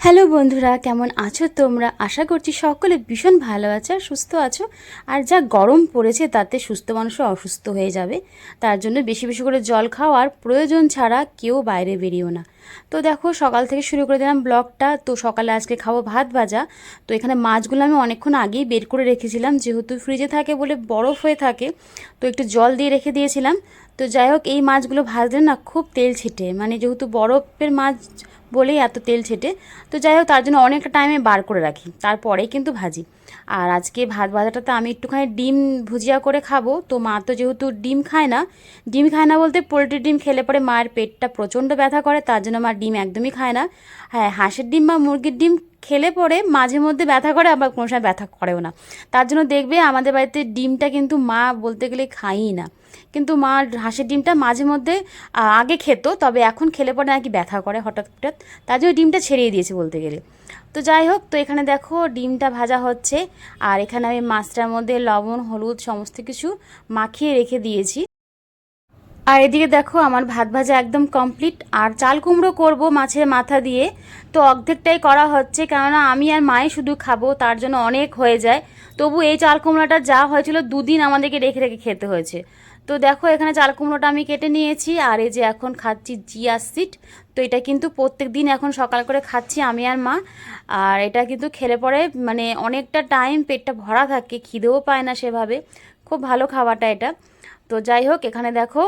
Hello বন্ধুরা, কেমন আছো তোমরা? আশা করছি সকলে ভীষণ ভালো আছো আর সুস্থ আছো। আর যা গরম পড়েছে তাতে সুস্থ মানুষও অসুস্থ হয়ে যাবে। তার জন্য বেশি বেশি করে জল খাও আর প্রয়োজন ছাড়া কেউ বাইরে বেরিও না। তো দেখো, সকাল থেকে শুরু করে দিলাম ব্লগটা। তো সকালে আজকে খাব ভাত ভাজা। তো এখানে মাছগুলো আমি অনেকক্ষণ আগেই বের করে রেখেছিলাম। যেহেতু ফ্রিজে থাকে বলে বরফ হয়ে থাকে, তো একটু জল দিয়ে রেখে দিয়েছিলাম। তো যাই হোক, এই মাছগুলো ভাজলে না খুব তেল ছিটে। মানে যেহেতু বরফের মাছ বলেই এত তেল ছেটে। তো যাই হোক, তার জন্য অনেকটা টাইমে বার করে রাখি। তারপরেই কিন্তু ভাজি। আর আজকে ভাত ভাজাটা তো আমি একটুখানি ডিম ভুজিয়া করে খাব। তো মা তো যেহেতু ডিম খায় না, ডিম খায় না বলতে পোলট্রির ডিম খেলে পরে মায়ের পেটটা প্রচণ্ড ব্যথা করে, তার জন্য মা ডিম একদমই খায় না। হ্যাঁ হাঁসের ডিম বা মুরগির ডিম খেলে পরে মাঝে মধ্যে ব্যথা করে, আবার কোনো সময় ব্যথা করেও না। তার জন্য দেখবে আমাদের বাড়িতে ডিমটা কিন্তু মা বলতে গেলে খাইই না। কিন্তু মা হাঁসের ডিমটা মাঝে মধ্যে আগে খেত, তবে এখন খেলে পরে নাকি ব্যথা করে হঠাৎ হঠাৎ। তার জন্য ডিমটা ছেড়িয়ে দিয়েছে বলতে গেলে। তো যাই হোক, তো এখানে দেখো ডিমটা ভাজা হচ্ছে, আর এখানে আমি মাছটার মধ্যে লবণ, হলুদ সমস্ত কিছু মাখিয়ে রেখে দিয়েছি। আর এদিকে দেখো আমার ভাত ভাজা একদম কমপ্লিট, আর চাল কুমড়ো করব মাছের মাথা দিয়ে। তো অর্ধেকটাই করা হচ্ছে, কেননা আমি আর মায়ে শুধু খাব, তার জন্য অনেক হয়ে যায়। তবু এই চাল কুমড়োটা যা হয়েছিল দুদিন আমাদেরকে রেখে রেখে খেতে হয়েছে। তো দেখো, এখানে চাল কুমড়োটা আমি কেটে নিয়েছি, আর এই যে এখন খাচ্ছি জিয়া সিট তো এটা কিন্তু প্রত্যেক দিন এখন সকাল করে খাচ্ছি আমি আর মা। আর এটা কিন্তু খেলে পরে মানে অনেকটা টাইম পেটটা ভরা থাকে, খিদেও পায় না সেভাবে। খুব ভালো খাওয়াটা এটা। তো যাই হোক এখানে দেখো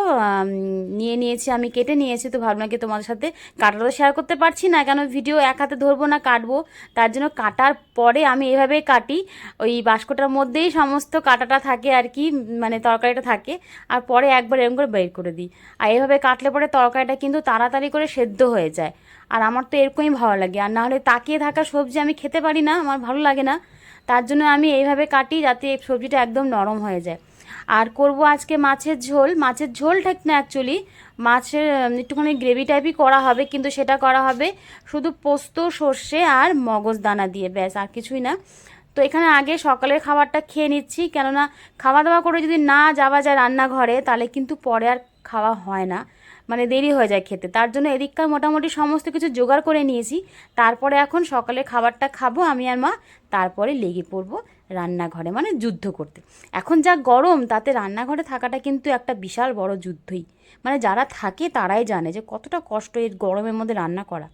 নিয়ে নিয়েছি, আমি কেটে নিয়েছি, তো ভাবলাম কি তোমাদের সাথে কাটাটা তো শেয়ার করতে পারছি না, কেন ভিডিও এক হাতে ধরবো না, কাটবো? তার জন্য কাটার পরে আমি এভাবেই কাটি, ওই বাস্কটার মধ্যেই সমস্ত কাটাটা থাকে আর কি মানে তরকারিটা থাকে, আর পরে একবার এরকম করে বের করে দিই। আর এভাবে কাটলে পরে তরকারিটা কিন্তু তাড়াতাড়ি করে সেদ্ধ হয়ে যায়। আর আমার তো এরকমই ভালো লাগে, আর না হলে তাকিয়ে থাকা সবজি আমি খেতে পারি না, আমার ভালো লাগে না। তার জন্য আমি এইভাবে কাটি, যাতে সবজিটা একদম নরম হয়ে যায়। আর করব আজকে মাছের ঝোল। মাছের ঝোল ঠিক না অ্যাকচুয়ালি মাছের একটুখানি গ্রেভি টাইপই করা হবে, কিন্তু সেটা করা হবে শুধু পোস্ত, সর্ষে আর মগজ দানা দিয়ে, ব্যাস, আর কিছুই না। তো এখানে আগে সকালের খাবারটা খেয়ে নিচ্ছি, কেননা খাওয়া দাওয়া করে যদি না যাওয়া যায় রান্নাঘরে, তাহলে কিন্তু পরে আর খাওয়া হয় না। মানে দেরি হয়ে যায় খেতে। তার জন্য এদিককার মোটামুটি সমস্ত কিছু জোগাড় করে নিয়েছি। তারপরে এখন সকালে খাবারটা খাব, আমি আর মা, তারপরে লেগে পড়ব। রান্নাঘরে মানে যুদ্ধ করতে। এখন যা গরম, তাতে রান্নাঘরে থাকাটা কিন্তু একটা বিশাল বড় যুদ্ধই। মানে যারা থাকে তারাই জানে যে কতটা কষ্ট এই গরমের মধ্যে রান্না করা।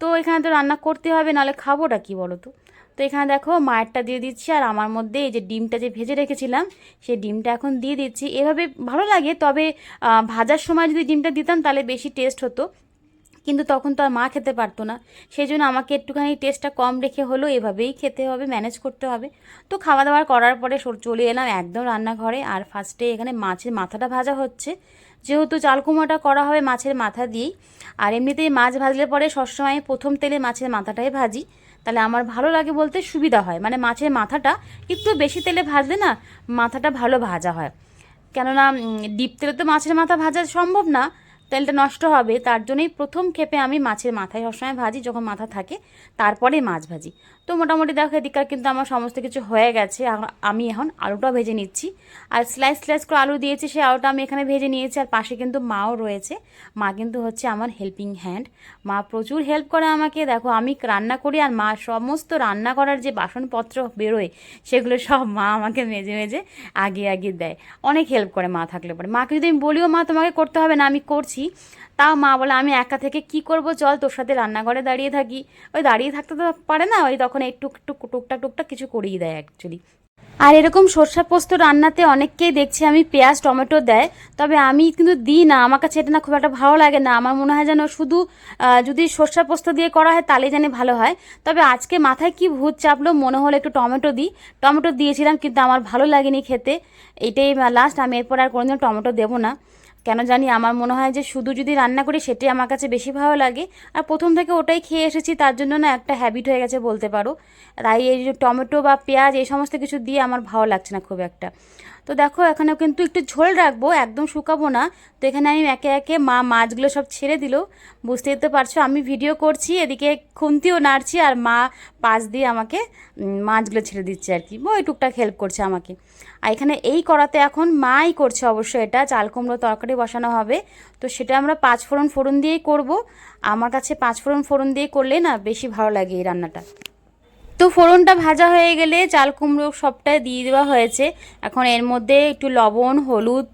তো এখানে তো রান্না করতে হবে, নাহলে খাবোটা কি বলো তো তো এখানে দেখো মায়েরটা দিয়ে দিচ্ছি, আর আমার মধ্যে এই যে ডিমটা যে ভেজে রেখেছিলাম, সেই ডিমটা এখন দিয়ে দিচ্ছি। এভাবে ভালো লাগে, তবে ভাজার সময় যদি ডিমটা দিতাম তাহলে বেশি টেস্ট হতো। কিন্তু তখন তো আর মা খেতে পারতো না। সেই জন্য আমাকে একটুখানি টেস্টটা কম রেখে হলেও এভাবেই খেতে হবে ম্যানেজ করতে হবে। তো খাওয়া দাওয়া করার পরে চলে এলাম একদম রান্নাঘরে। আর ফার্স্টে এখানে মাছের মাথাটা ভাজা হচ্ছে। যেহেতু চাল কুমড়োটা করা হবে মাছের মাথা দিয়েই, আর এমনিতেই মাছ ভাজলে পরে সবসময় প্রথম তেলে মাছের মাথাটাই ভাজি। তাহলে আমার ভালো লাগে বলতে সুবিধা হয়। মানে মাছের মাথাটা একটু বেশি তেলে ভাজলে না মাথাটা ভালো ভাজা হয়। কেননা ডিপ তেলে তো মাছের মাথা ভাজা সম্ভব না। তেলটা নষ্ট হবে, তার জন্যই প্রথম ক্ষেপে আমি মাছের মাথায় সবসময় ভাজি, যখন মাথা থাকে, তারপরে মাছ ভাজি। তো মোটামুটি দেখো এদিককার কিন্তু আমার সমস্ত কিছু হয়ে গেছে। আমি এখন আলুটা ভেজে নিচ্ছি। আর স্লাইস স্লাইস করে আলু দিয়েছি, সেই আলুটা আমি এখানে ভেজে নিয়েছি। আর পাশে কিন্তু মাও রয়েছে। মা কিন্তু হচ্ছে আমার হেল্পিং হ্যান্ড মা প্রচুর হেল্প করে আমাকে। দেখো, আমি রান্না করি আর মা সমস্ত রান্না করার যে বাসনপত্র বেরোয়, সেগুলো সব মা আমাকে মেজে মেজে আগে আগে দেয়। অনেক হেল্প করে মা থাকলে পরে। মাকে যদি আমি বলিও, মা, তোমাকে করতে হবে না, আমি করছি। তাও মা বলে, আমি একা থেকে কি করব? চল তোর সাথে রান্নাঘরে দাঁড়িয়ে থাকি। ওই দাঁড়িয়ে থাকতে তো পারে না, ওই তখন একটু একটু টুকটাক টুকটাক কিছু করিয়ে দেয় অ্যাকচুয়ালি আর এরকম সর্ষা পোস্ত রান্নাতে অনেককেই দেখছি আমি পেঁয়াজ, টমেটো দেয়, তবে আমি কিন্তু দিই না। আমার কাছে এটা না খুব একটা ভালো লাগে না। আমার মনে হয় যেন শুধু যদি সর্ষা পোস্ত দিয়ে করা হয় তাহলে জানি ভালো হয়। তবে আজকে মাথায় কি ভূত চাপলো, মনে হলো একটু টমেটো দিই। টমেটো দিয়েছিলাম কিন্তু আমার ভালো লাগেনি খেতে। এটাই লাস্ট আমি এরপর আর কোনোদিন টমেটো দেবো না। কেন জানি আমার মনে হয় যে শুধু যদি রান্না করি সেটাই আমার কাছে বেশি ভালো লাগে। আর প্রথম থেকে ওটাই খেয়ে এসেছি, তার জন্য না একটা হ্যাবিট হয়ে গেছে বলতে পারো। তাই এই টমেটো বা পেঁয়াজ এই সমস্ত কিছু দিয়ে আমার ভালো লাগছে না খুব একটা। তো দেখো, এখানেও কিন্তু একটু ঝোল রাখব, একদম শুকাবো না। তো এখানে আমি একে একে মা, মাছগুলো সব ছেড়ে দিল। বুঝতেই তো পারছ, আমি ভিডিও করছি, এদিকে খুন্তিও নাড়ছি আর মা পাশ দিয়ে আমাকে মাছগুলো ছেড়ে দিচ্ছে আর কি। ওই টুকটাক হেল্প করছে আমাকে। আর এখানে এই করাতে এখন মাই করছে অবশ্য এটা, চাল কুমড়ো তরকারি বসানো হবে। তো সেটা আমরা পাঁচ ফোড়ন ফোড়ন দিয়েই করব। আমার কাছে পাঁচ ফোড়ন ফোড়ন দিয়ে করলে না বেশি ভালো লাগে এই রান্নাটা। তো ফোড়নটা ভাজা হয়ে গেলে চাল কুমড়ো সবটাই দিয়ে দেওয়া হয়েছে। এখন এর মধ্যে একটু লবণ, হলুদ,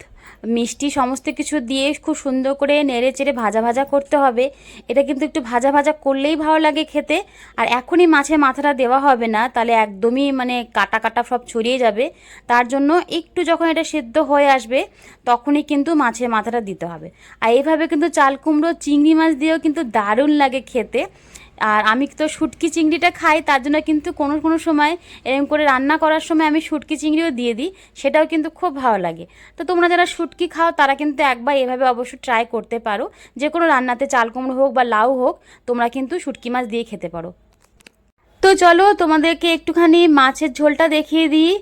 মিষ্টি সমস্ত কিছু দিয়ে খুব সুন্দর করে নেড়ে চেড়ে ভাজা ভাজা করতে হবে। এটা কিন্তু একটু ভাজা ভাজা করলেই ভালো লাগে খেতে। আর এখনই মাছের মাথাটা দেওয়া হবে না, তাহলে একদমই মানে কাটা কাটা সব ছড়িয়ে যাবে। তার জন্য একটু যখন এটা সেদ্ধ হয়ে আসবে, তখনই কিন্তু মাছের মাথাটা দিতে হবে। আর এইভাবে কিন্তু চাল কুমড়ো, চিংড়ি মাছ দিয়েও কিন্তু দারুণ লাগে খেতে। আর আমি তো শুটকি চিংড়িটা খাই, তার জন্য কিন্তু কোনো কোনো সময় এরকম করে রান্না করার সময় আমি শুটকি চিংড়িও দিয়ে দিই, সেটাও কিন্তু খুব ভালো লাগে। তো তোমরা যারা শুটকি খাও, তারা কিন্তু একবার এভাবে অবশ্য ট্রাই করতে পারো। যে কোনো রান্নাতে চাল কুমড়ো হোক বা লাউ হোক, তোমরা কিন্তু শুটকি মাছ দিয়ে খেতে পারো। তো চলো তোমাদেরকে একটুখানি মাছের ঝোলটা দেখিয়ে দিই।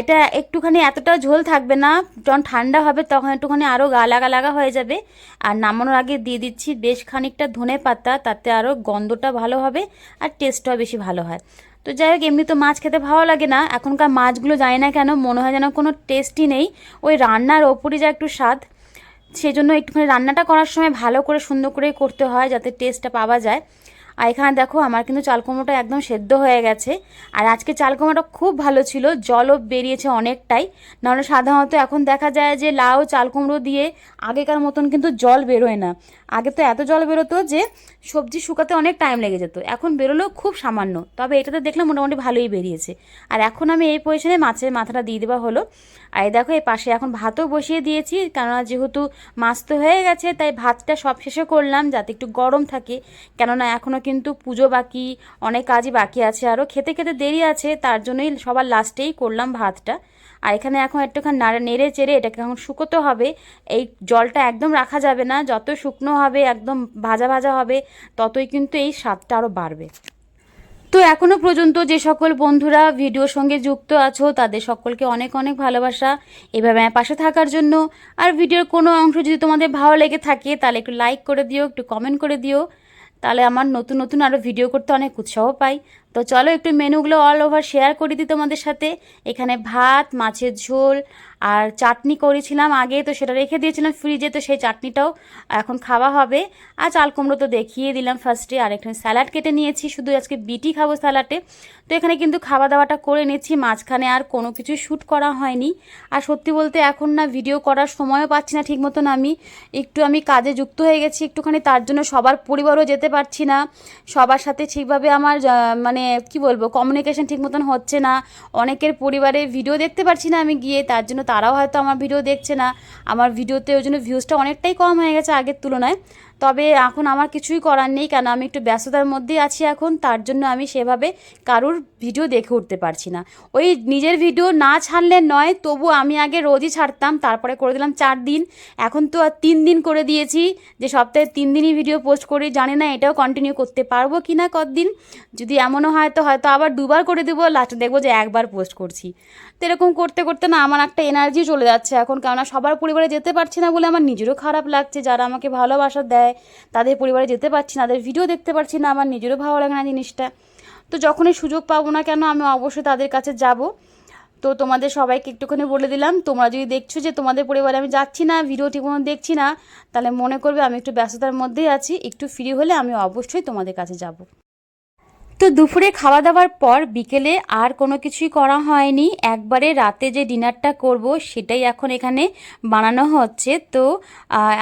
এটা একটুখানি এতটা ঝোল থাকবে না। যখন ঠান্ডা হবে তখন একটুখানি আরও গা লাগা লাগা হয়ে যাবে। আর নামানোর আগে দিয়ে দিচ্ছি বেশ খানিকটা ধনে পাতা, তাতে আরও গন্ধটা ভালো হবে আর টেস্টটাও বেশি ভালো হয়। তো যাই হোক, এমনি তো মাছ খেতে ভালো লাগে না। এখনকার মাছগুলো জানি না কেন মনে হয় যেন কোনো টেস্টই নেই। ওই রান্নার ওপরই যা একটু স্বাদ সেই জন্য একটুখানি রান্নাটা করার সময় ভালো করে সুন্দর করে করতে হয় যাতে টেস্টটা পাওয়া যায়। আর এখানে দেখো আমার কিন্তু চাল কুমড়োটা একদম সেদ্ধ হয়ে গেছে। আর আজকে চাল কুমড়োটা খুব ভালো ছিল, জলও বেরিয়েছে অনেকটাই। নাহলে সাধারণত এখন দেখা যায় যে লাউ চাল কুমড়ো দিয়ে আগেকার মতন কিন্তু জল বেরোয় না। আগে তো এত জল বেরোতো যে সবজি শুকাতে অনেক টাইম লেগে যেত। এখন বেরোলেও খুব সামান্য। তবে এটাতে দেখলাম মোটামুটি ভালোই বেরিয়েছে। আর এখন আমি এই পজিশনে মাছের মাথাটা দিয়ে দেওয়া হলো। আর এই দেখো, এই পাশে এখন ভাতও বসিয়ে দিয়েছি, কেননা যেহেতু মাছ তো হয়ে গেছে, তাই ভাতটা সব শেষে করলাম যাতে একটু গরম থাকে। কেননা এখনও কিন্তু পুজো বাকি, অনেক কাজই বাকি আছে আরও খেতে খেতে দেরি আছে, তার জন্যই সবার লাস্টেই করলাম ভাতটা। আর এখানে এখন একটুখানি নাড়ে, নেড়ে চেড়ে এটাকে এখন শুকোতে হবে। এই জলটা একদম রাখা যাবে না, যত শুকনো হবে, একদম ভাজা ভাজা হবে, ততই কিন্তু এই স্বাদটা আরও বাড়বে। তো এখনও পর্যন্ত যে সকল বন্ধুরা ভিডিওর সঙ্গে যুক্ত আছো, তাদের সকলকে অনেক অনেক ভালোবাসা। এভাবে আমার পাশে থাকার জন্য। আর ভিডিওর কোনো অংশ যদি তোমাদের ভালো লেগে থাকে, তাহলে একটু লাইক করে দিও, একটু কমেন্ট করে দিও। তাহলে আমার নতুন নতুন আরও ভিডিও করতে অনেক উৎসাহ পাই। তো চলো একটু মেনুগুলো অল ওভার শেয়ার করে দিই তোমাদের সাথে। এখানে ভাত মাছের ঝোল আর চাটনি করেছিলাম আগে তো সেটা রেখে দিয়েছিলাম ফ্রিজে তো সেই চাটনিটাও এখন খাওয়া হবে। আর চাল কুমড়ো তো দেখিয়ে দিলাম ফার্স্টে আর এখানে স্যালাড কেটে নিয়েছি শুধু আজকে বিটি খাব স্যালাডে তো এখানে কিন্তু খাওয়া দাওয়াটা করে নিয়েছি মাঝখানে আর কোনো কিছু শ্যুট করা হয়নি। আর সত্যি বলতে এখন না ভিডিও করার সময়ও পাচ্ছি না ঠিক মতন আমি। একটু আমি কাজে যুক্ত হয়ে গেছি একটুখানি তার জন্য সবার পরিবারও যেতে পারছি না। সবার সাথে ঠিকভাবে আমার আহ, মানে কি বলব কমিউনিকেশন ঠিক মতন হচ্ছে না। অনেকের পরিবারে ভিডিও দেখতে পারছি না আমি গিয়ে, তার জন্য তারাও হয়তো আমার ভিডিও দেখছে না। আমার ভিডিওতে ওই জন্য ভিউজটা অনেকটাই কম হয়ে গেছে আগের তুলনায়। তবে এখন আমার কিছুই করার নেই, কেন আমি একটু ব্যস্ততার মধ্যেই আছি এখন, তার জন্য আমি সেভাবে কারুর ভিডিও দেখে উঠতে পারছি না। ওই নিজের ভিডিও না ছাড়লে নয়, তবু আমি আগে রোজই ছাড়তাম, তারপরে করে দিলাম চার দিন। এখন তো আর তিন দিন করে দিয়েছি, যে সপ্তাহে তিন দিনই ভিডিও পোস্ট করি, জানি না এটাও কন্টিনিউ করতে পারব কি না কতদিন। যদি এমনও হয় তো হয়তো আবার দুবার করে দেবো লাস্টে দেখব যে একবার পোস্ট করছি। তো এরকম করতে করতে না আমার একটা এনার্জি চলে যাচ্ছে এখন, কেননা সবার পরিবারে যেতে পারছি না বলে আমার নিজেরও খারাপ লাগছে, যারা আমাকে ভালোবাসা দেয় তাদের পরিবারে যেতে পারছি না, তাদের ভিডিও দেখতে পারছি না, আমার নিজেরও ভালো লাগে না জিনিসটা। তো যখনই সুযোগ পাবো না কেন, আমি অবশ্যই তাদের কাছে যাব। তো তোমাদের সবাইকে একটুখানি বলে দিলাম, তোমরা যদি দেখছ যে তোমাদের পরিবারে আমি যাচ্ছি না ভিডিও কোনো দেখছি না, তাহলে মনে করবে আমি একটু ব্যস্ততার মধ্যেই আছি, একটু ফ্রি হলে আমি অবশ্যই তোমাদের কাছে যাব। তো দুপুরে খাওয়া দাওয়ার পর বিকেলে আর কোনো কিছুই করা হয়নি। একবারে রাতে যে ডিনারটা করব সেটাই এখন এখানে বানানো হচ্ছে। তো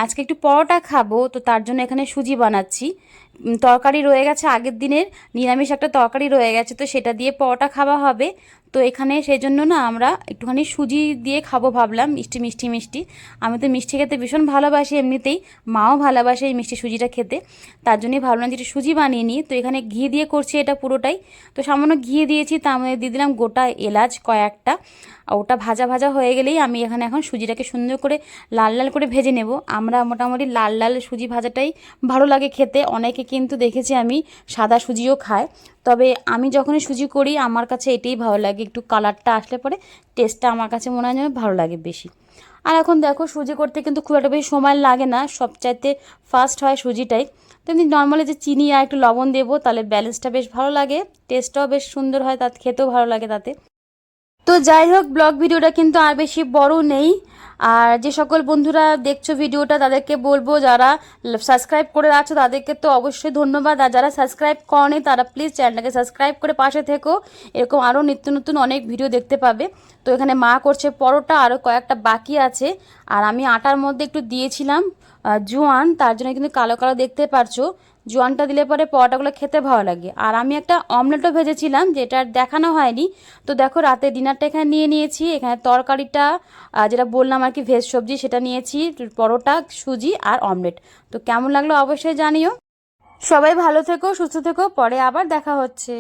আজকে একটু পরোটা খাব, তো তার জন্য এখানে সুজি বানাচ্ছি। তরকারি রয়ে গেছে। আগের দিনের নিরামিষ একটা তরকারি রয়ে গেছে, তো সেটা দিয়ে পরোটা খাওয়া হবে। তো এখানে সেই জন্য না আমরা একটুখানি সুজি দিয়ে খাব ভাবলাম, মিষ্টি মিষ্টি মিষ্টি। আমি তো মিষ্টি খেতে ভীষণ ভালোবাসি, এমনিতেই মাও ভালোবাসে এই মিষ্টি সুজিটা খেতে। তার জন্যই ভাবলাম যে সুজি বানিয়ে নিই। তো এখানে ঘি দিয়ে করছি এটা পুরোটাই। তো সামান্য ঘি দিয়েছি, তার মধ্যে দিয়ে দিলাম গোটা এলাচ কয়েকটা। ওটা ভাজা ভাজা হয়ে গেলেই আমি এখানে এখন সুজিটাকে সুন্দর করে লাল লাল করে ভেজে নেব। আমরা মোটামুটি লাল লাল সুজি ভাজাটাই ভালো লাগে খেতে। অনেকে কিন্তু দেখেছি আমি সাদা সুজিও খায় তবে আমি যখনই সুজি করি, আমার কাছে এটাই ভালো লাগে। একটু কালারটা আসলে পরে টেস্টটা আমার কাছে মনে হয় ভালো লাগে বেশি। আর এখন দেখো, সুজি করতে কিন্তু খুব একটা বেশি সময় লাগে না। সবচাইতে ফার্স্ট হয় সুজিটাই। তেমনি নর্মালি যে চিনি আর একটু লবণ দেবো, তাহলে ব্যালেন্সটা বেশ ভালো লাগে। টেস্টটাও বেশ সুন্দর হয় তাতে খেতেও ভালো লাগে তাতে। তো যাই হোক ব্লগ ভিডিওটা কিন্তু আর বেশি বড় নেই। আর যে সকল বন্ধুরা দেখছ ভিডিওটা, তাদেরকে বলব যারা সাবস্ক্রাইব করে রাখছো, তাদেরকে তো অবশ্যই ধন্যবাদ। আর যারা সাবস্ক্রাইব করেনি, তারা প্লিজ চ্যানেলটাকে সাবস্ক্রাইব করে পাশে থেকো। এরকম আরও নিত্য নতুন অনেক ভিডিও দেখতে পাবে। তো এখানে মা করছে পরোটা আরও কয়েকটা বাকি আছে। আর আমি আটার মধ্যে একটু দিয়েছিলাম। জোয়ান, তার জন্য কিন্তু কালো কালো দেখতে পারছ। জোয়ানটা দিলে পরে পরোটাগুলো খেতে ভালো লাগে। আর আমি একটা অমলেটও ভেজেছিলাম, যেটা আর দেখানো হয়নি। তো দেখো, রাতে ডিনারটা এখানে নিয়ে নিয়েছি। এখানে তরকারিটা যেটা বললাম আর কি ভেজ সবজি, সেটা নিয়েছি। পরোটা, সুজি আর অমলেট। তো কেমন লাগল অবশ্যই জানিও। সবাই ভালো থেকো, সুস্থ থেকো। পরে আবার দেখা হচ্ছে।